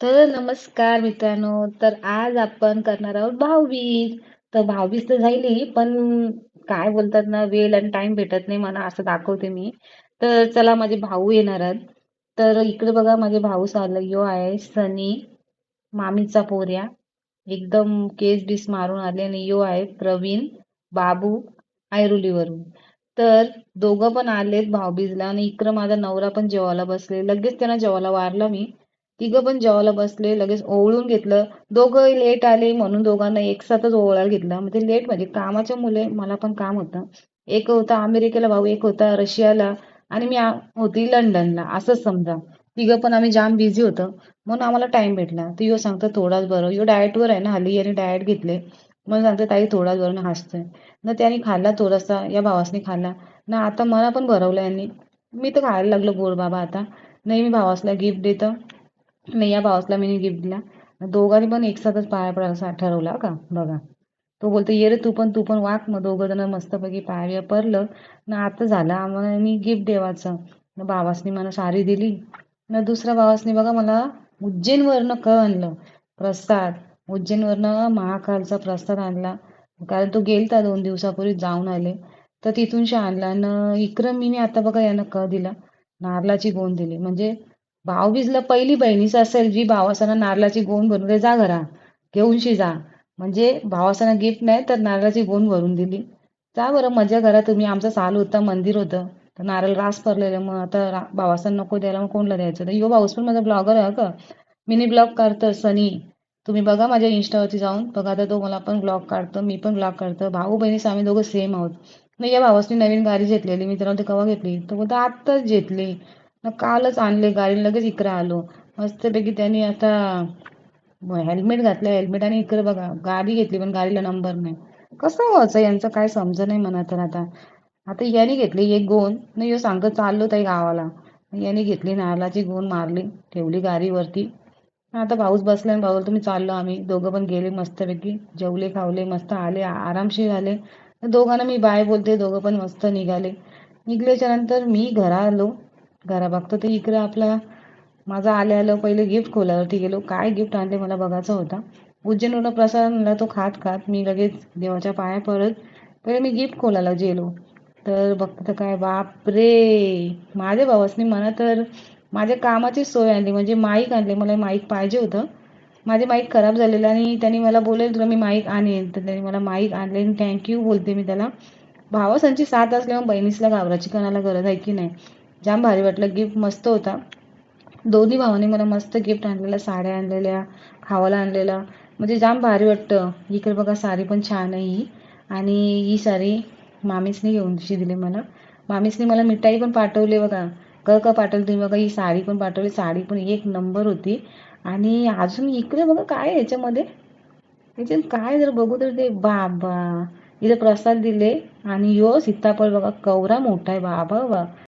तर नमस्कार मित्रांनो तर आज आपण करणार आहोत भाऊबीज. तर भाऊबीज तर झाली पण काय बोलतात ना वेळ आणि टाइम भेटत नाही मला असं दाखवते मी. तर चला माझे भाऊ येणार आहेत. तर इकडे बघा माझे भाऊ चाललं यो आहे सनी मामीचा पोर्या एकदम केस बीस मारून आले आणि यो आहे प्रवीण बाबू ऐरोलीवरून. तर दोघं पण आलेत भाऊबीजला आणि इकडं माझा नवरा पण जेवायला बसले. लगेच त्यांना जेवायला वारला मी. तिघं पण जेवायला बसले लगेच ओवळून घेतलं. दोघं लेट आले म्हणून दोघांना एकसाथच ओवळायला घेतलं. म्हणजे लेट म्हणजे कामाच्या मुले मला पण काम होतं. एक होता अमेरिकेला भाऊ एक होता रशियाला. आणि मी होती लंडनला. असंच समजा. तिघं पण आम्ही जाम बिझी होतं. म्हणून आम्हाला टाइम भेटला. तर यो सांगतो थोडाच बरं. यो डाएटवर आहे ना हल्ली याने डाएट घेतले. मग सांगते ताई थोडाच बरं. ना हसतोय. ना त्याने खाल्ला थोडासा या भावासने खाल्ला. ना आता मला पण भरवलं यांनी. मी तर खायला लागलो गोड बाबा आता. नाही मी भावासला गिफ्ट देतं. नाही या भावासला मी गिफ्ट दिला. दोघांनी पण एकसाथच पाया पडायला ठरवला का? बघा. तो बोलतो ये रे तू पण तू पण वाक. मग दोघं जण मस्तपैकी पाया पडलं. ना आता झालं. आम्हाला मी गिफ्ट देवाचं. भावासनी मला साडी दिली. ना दुसऱ्या भावासनी बघा मला उज्जैनवरनं क आणलं. प्रसाद. उज्जैनवरनं महाकालचा प्रसाद आणला. कारण तो गेलता दोन दिवसापूर्वी जाऊन आले. तर तिथून आणला. न इकडं मी आता बघा यानं क दिला. नारळाची गोंद दिली. म्हणजे भाऊबीजला पहिली बहिणीच असेल जी भावासाना नारळाची गोंद भरून दे जा घरा घेऊन जा. म्हणजे भावासाना गिफ्ट नाही तर नारळाची गोंद भरून दिली. जा बरं मजा करा तुम्ही आमचं साल होता मंदिर होतं. तर नारळ रास पडलेलं मग आता भावासन नको द्यायला मग कोणला द्यायचं? तर यो भाऊस पण माझा ब्लॉगर आहे का? मिनी ब्लॉग करतं सनी. तुम्ही बघा माझ्या इंस्टावरती जाऊन बघा आता तो मला पण ब्लॉग काढतो मी पण ब्लॉग काढतो. भाऊ बहिणीस आम्ही दोघं सेम आहोत. मग या भावासनी नवीन गाडी घेतलेली मी त्याला कवा घेतली? तर बोलतो आत्ताच घेतली. कालच आणले गाडी लगेच इकडे आलो. मस्तपैकी त्यांनी आता हेल्मेट घातलं हेल्मेट आणि इकडे बघा गाडी घेतली पण गाडीला नंबर नाही. कसं व्हायचं यांचं काय समज नाही म्हणा तर आता. आता याने घेतली एक गोन नाही सांगत चाललो ताई गावाला. याने घेतली नारळाची गोन मारली ठेवली गाडीवरती. आता भाऊच बसला आणि भाऊ तुम्ही चाललो आम्ही. दोघं पण गेले मस्तपैकी जेवले खावले मस्त आले आरामशीर आले. दोघांना मी बाय बोलते दोघं पण मस्त निघाले. निघल्याच्या नंतर मी घरा आलो. घरा बघतो ते इकडे आपला माझा आले आलं पहिले गिफ्ट खोलावरती गेलो काय गिफ्ट आणले मला बघायचा होता. उज्जैनवरून प्रसाद आणला तो खात खात. मी लगेच देवाच्या पाया परत पहिले मी गिफ्ट खोलायला गेलो. तर बघतो तर काय बापरे! माझ्या भावासनी म्हणा तर माझ्या कामाची सोय आणली म्हणजे माईक आणले मला माईक पाहिजे होतं. माझे माईक खराब झालेलं आणि त्यांनी मला बोलेल तुला मी माईक आणेन. तर त्यांनी मला माईक आणले आणि थँक्यू बोलते मी त्याला. भावासांची साथ असल्यामुळे बहिणीसला घाबराची कणाला गरज आहे की नाही? जाम भारी वाटलं. गिफ्ट मस्त होता. दोन्ही भावाने मला मस्त गिफ्ट आणलेल्या साड्या आणलेल्या खावाला आणलेला. म्हणजे जाम भारी वाटतं. इकडे बघा साडी पण छान आहे ही. आणि ही साडी मामीसने घेऊन दिली मला. मामीसने मला मिठाई पण पाठवली बघा. क क पाठवली तुम्ही बघा ही साडी पण पाठवली. साडी पण एक नंबर होती. आणि अजून इकडे बघा काय याच्यामध्ये? याच्यात काय जर बघू तर ते बाबा. इथं प्रसाद दिले आणि यो सीताफळ बघा कवरा मोठा आहे. बाबा बा